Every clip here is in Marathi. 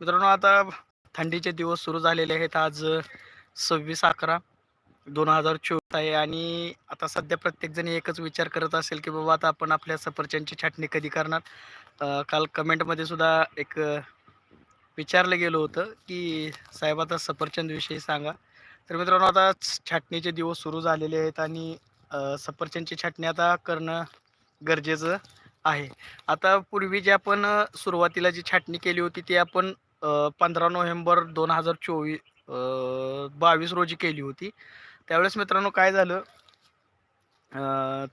मित्रांनो आता थंडीचे दिवस सुरू झालेले आहेत. आज सव्वीस अकरा दोन हजार चोवीस आहे आणि आता सध्या प्रत्येकजण एकच विचार करत असेल की बाबा आता आपण आपल्या सफरचंदची छाटणी कधी करणार? काल कमेंटमध्ये सुद्धा एक विचारलं गेलं होतं की साहेब आता सफरचंदविषयी सांगा. तर मित्रांनो आता छाटणीचे दिवस सुरू झालेले आहेत आणि सफरचंदची छाटणी आता करणं गरजेचं आहे. आता पूर्वी जे आपण सुरुवातीला जी छाटणी केली होती ती आपण पंधरा नोव्हेंबर दोन हजार चोवीस बावीस रोजी केली होती. त्यावेळेस मित्रांनो काय झालं?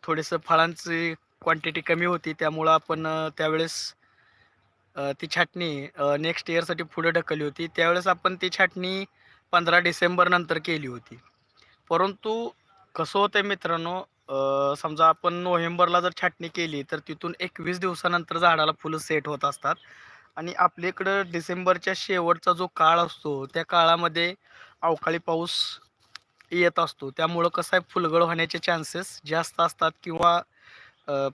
थोडेसं फळांची क्वांटिटी कमी होती. त्यामुळं आपण त्यावेळेस ती छाटणी नेक्स्ट इयरसाठी पुढे ढकलली होती. त्यावेळेस आपण ती छाटणी पंधरा डिसेंबर नंतर केली होती. परंतु कसं होतं मित्रांनो समजा आपण नोव्हेंबरला जर छाटणी केली तर तिथून एकवीस दिवसानंतर झाडाला फुलं सेट होत असतात. आणि आपल्या इकडं डिसेंबरच्या शेवटचा जो काळ असतो त्या काळामध्ये अवकाळी पाऊस येत असतो. त्यामुळं कसं आहे फुलगळ होण्याचे चान्सेस जास्त असतात किंवा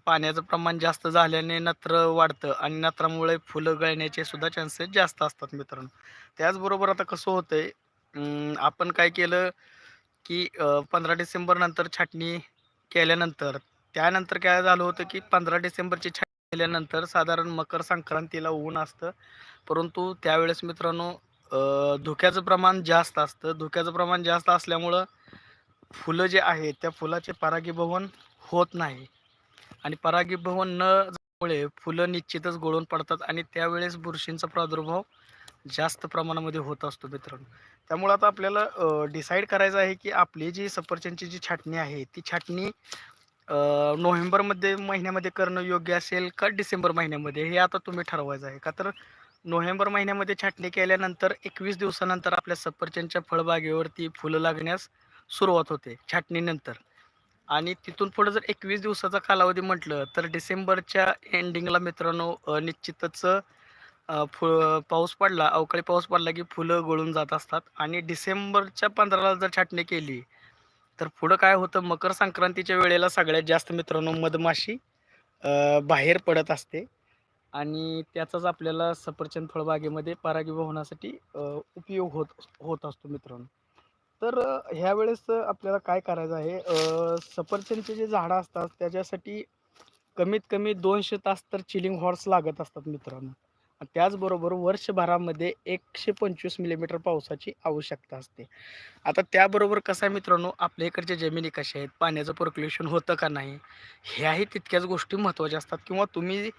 पाण्याचं प्रमाण जास्त झाल्याने नत्र वाढतं आणि नत्रामुळे फुलं गळण्याचे सुद्धा चान्सेस जास्त असतात मित्रांनो. त्याचबरोबर आता कसं होतंय आपण काय केलं की पंधरा डिसेंबर नंतर छाटणी केल्यानंतर त्यानंतर काय झालं होतं की पंधरा डिसेंबरची छाटणी केल्यानंतर साधारण मकर संक्रांतीला ऊन असतं. परंतु त्यावेळेस मित्रांनो धुक्याचं प्रमाण जास्त असतं. धुक्याचं प्रमाण जास्त असल्यामुळं फुलं जे आहेत त्या फुलाचे परागीभवन होत नाही. आणि परागीभवन न झाल्यामुळे फुलं निश्चितच गळून पडतात आणि त्यावेळेस बुरशींचा प्रादुर्भाव जास्त प्रमाणामध्ये होत असतो मित्रांनो. त्यामुळे आता आपल्याला डिसाईड करायचं आहे की आपली जी सफरचंदची जी छाटणी आहे ती छाटणी नोव्हेंबरमध्ये महिन्यामध्ये करणं योग्य असेल का डिसेंबर महिन्यामध्ये? हे आता तुम्ही ठरवायचं आहे का? तर नोव्हेंबर महिन्यामध्ये छाटणी केल्यानंतर एकवीस दिवसानंतर आपल्या सफरचंदच्या फळबागेवरती फुलं लागण्यास सुरुवात होते छाटणीनंतर. आणि तिथून पुढे जर एकवीस दिवसाचा कालावधी म्हटलं तर डिसेंबरच्या एंडिंगला मित्रांनो निश्चितच फु पाऊस पडला अवकाळी पाऊस पडला की फुलं गळून जात असतात. आणि डिसेंबरच्या पंधराला जर छाटणी केली तर पुढं काय होतं? मकर संक्रांतीच्या वेळेला सगळ्यात जास्त मित्रांनो मधमाशी बाहेर पडत असते. आणि त्याचाच आपल्याला सफरचंद फळबागेमध्ये परागीभवनासाठी होण्यासाठी उपयोग होत होत असतो मित्रांनो. तर ह्यावेळेस आपल्याला काय करायचं आहे? सफरचंदचे जे झाडं असतात त्याच्यासाठी कमीत कमी दोनशे तास तर चिलिंग हॉर्स लागत असतात मित्रांनो. त्याचबरोबर वर्षभरामध्ये एकशे पंचवीस मिलीमीटर पावसाची आवश्यकता असते. आता त्याबरोबर कसं आहे मित्रांनो आपल्या इकडच्या जमिनी कशा आहेत पाण्याचं पर्क्युलेशन होतं का नाही ह्याही तितक्याच गोष्टी महत्त्वाच्या असतात. किंवा तुम्ही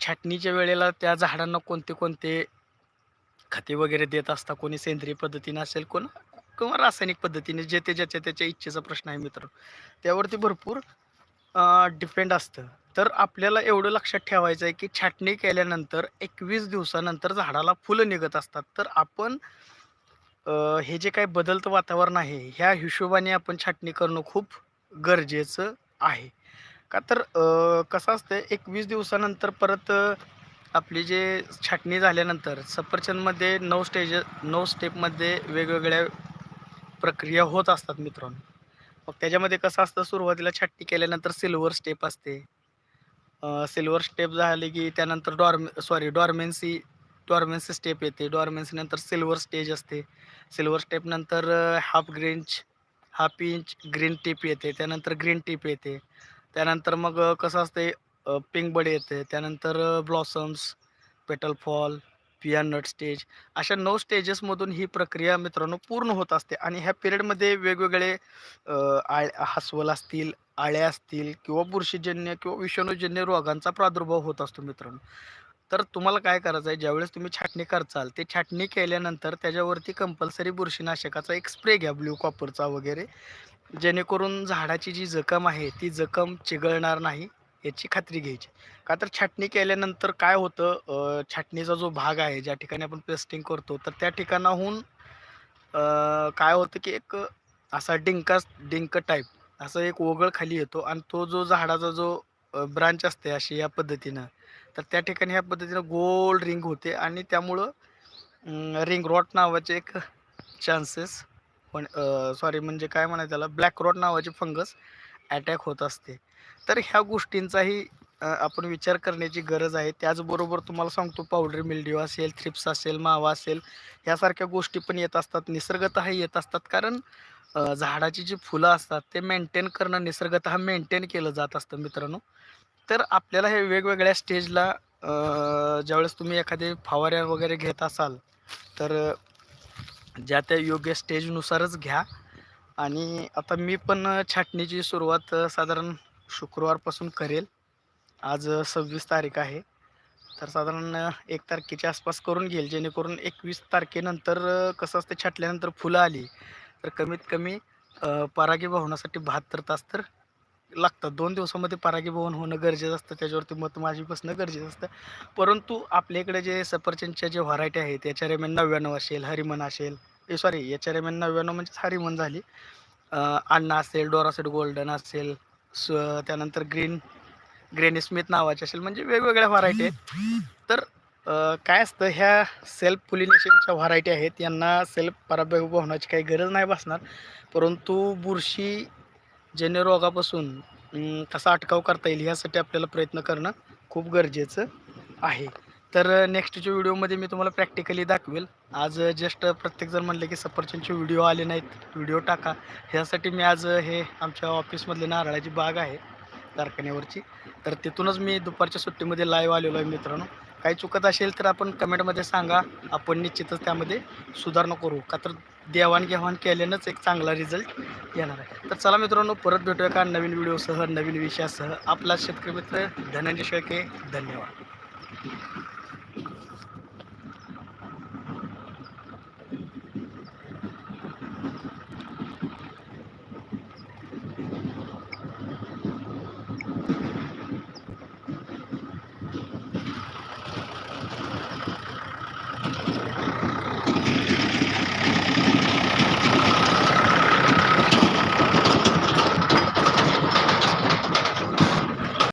छाटणीच्या वेळेला त्या झाडांना कोणते कोणते खते वगैरे देत असता कोणी सेंद्रिय पद्धतीने असेल कोण किंवा रासायनिक पद्धतीने जे ते ज्याच्या त्याच्या इच्छेचा प्रश्न आहे मित्र त्यावरती भरपूर डिपेंड असतं. तर आपल्याला एवढं लक्षात ठेवायचं आहे की छाटणी केल्यानंतर एकवीस दिवसानंतर झाडाला फुलं निघत असतात. तर आपण अ, हे जे काही बदलतं वातावरण आहे ह्या हिशोबाने आपण छाटणी करणं खूप गरजेचं आहे. का तर अ, कसं असतं एकवीस दिवसानंतर परत अ, आपली जे छाटणी झाल्यानंतर सफरचंदमध्ये नऊ स्टेज नऊ स्टेपमध्ये वेगवेगळ्या प्रक्रिया होत असतात मित्रांनो. मग त्याच्यामध्ये कसं असतं सुरुवातीला छाटणी केल्यानंतर सिल्वर स्टेप असते. सिल्वर स्टेप झाले की त्यानंतर dorm sorry dormancy dormancy step येते. डॉर्मेन्सी नंतर सिल्वर स्टेज असते. सिल्वर स्टेप नंतर हाफ ग्रीनच हाफ इंच ग्रीन टिप येते. त्यानंतर ग्रीन टिप येते. त्यानंतर मग कसं असते पिंक बड येते. त्यानंतर ब्लॉसम्स पेटल फॉल पिया नट स्टेज अशा नऊ स्टेजेसमधून ही प्रक्रिया मित्रांनो पूर्ण होत असते. आणि ह्या पिरियडमध्ये वेगवेगळे आळ अस्वल असतील आळ्या असतील किंवा बुरशीजन्य किंवा विषाणूजन्य रोगांचा प्रादुर्भाव होत असतो मित्रांनो. तर तुम्हाला काय करायचं आहे? ज्यावेळेस तुम्ही छाटणी करचाल ते छाटणी केल्यानंतर त्याच्यावरती कंपल्सरी बुरशीनाशकाचा एक स्प्रे घ्या ब्ल्यू कॉपरचा वगैरे. जेणेकरून झाडाची जी जखम आहे ती जखम चिघळणार नाही. याची खात्री घ्यायची. का तर छाटणी केल्यानंतर काय होतं छाटणीचा जो भाग आहे ज्या ठिकाणी आपण पेस्टिंग करतो तर त्या ठिकाणाहून काय होतं की एक असा डिंका डिंक टाईप असं एक ओघळ खाली येतो आणि तो जो झाडाचा जो ब्रांच असते अशी या पद्धतीनं तर त्या ठिकाणी ह्या पद्धतीनं गोल रिंग होते आणि त्यामुळं रिंग रॉट नावाचे एक चान्सेस पण सॉरी म्हणजे काय म्हणायचं त्याला? ब्लॅक रॉट नावाची फंगस अटॅक होत असते. तर ह्या गोष्टींचाही आपण विचार करण्याची गरज आहे. त्याचबरोबर तुम्हाला सांगतो पावडर मिल्डिओ असेल थ्रिप्स असेल मावा असेल ह्यासारख्या गोष्टी पण येत असतात. निसर्गतः येत असतात. कारण झाडाची जी फुलं असतात ते मेंटेन करणं निसर्गत मेंटेन केलं जात असतं मित्रांनो. तर आपल्याला हे वेगवेगळ्या स्टेजला ज्यावेळेस तुम्ही एखादे फवाऱ्या वगैरे घेत असाल तर ज्या त्या योग्य स्टेजनुसारच घ्या. आणि आता मी पण छाटणीची सुरुवात साधारण शुक्रवारपासून करेल. आज सव्वीस तारीख आहे. तर साधारण एक तारखेच्या आसपास करून घेईल. जेणेकरून एकवीस तारखेनंतर कसं असतं छाटल्यानंतर फुलं आली तर कमीत कमी अ, परागीभवनासाठी बहात्तर तास तर लागतात. दोन दिवसामध्ये परागीभवन होणं गरजेचं असतं. त्याच्यावरती मत माझी बसणं गरजेचं असतं. परंतु आपल्या इकडे जे सफरचंदच्या जे व्हरायटी आहेत एच आर एम एन नव्याण्णव असेल हरिमन असेल ए sorry H R M N नव्याण्णव म्हणजेच हरिमन झाली. अण्णा असेल डोरासेट गोल्डन असेल स त्यानंतर ग्रीन ग्रेनी स्मिथ नावाचे असेल म्हणजे वेगवेगळ्या व्हरायटी आहेत. तर काय असतं ह्या सेल्फ पुलिनेशनच्या व्हरायटी आहेत. यांना सेल्फ पराभवनाची काही गरज नाही बसणार. परंतु बुरशी जन्य रोगापासून कसा अटकाव करता येईल यासाठी आपल्याला प्रयत्न करणं खूप गरजेचं आहे. तर नेक्स्टच्या व्हिडिओमध्ये मी तुम्हाला प्रॅक्टिकली दाखवेल. आज जस्ट प्रत्येकजण म्हणले की सफरचंदचे व्हिडिओ आले नाहीत व्हिडिओ टाका. ह्यासाठी मी आज हे आमच्या ऑफिसमधले नारळाची बाग आहे कारखान्यावरची. तर तिथूनच मी दुपारच्या सुट्टीमध्ये लाईव्ह आलेलो आहे मित्रांनो. काही चुकत असेल तर आपण कमेंटमध्ये सांगा. आपण निश्चितच त्यामध्ये सुधारणा करू. का तर देवाणघेवाण केल्यानंच एक चांगला रिझल्ट येणार आहे. तर चला मित्रांनो परत भेटूया का नवीन व्हिडिओसह नवीन विषयासह. आपला शेतकरी मित्र धनंजय शेळके धन्यवाद.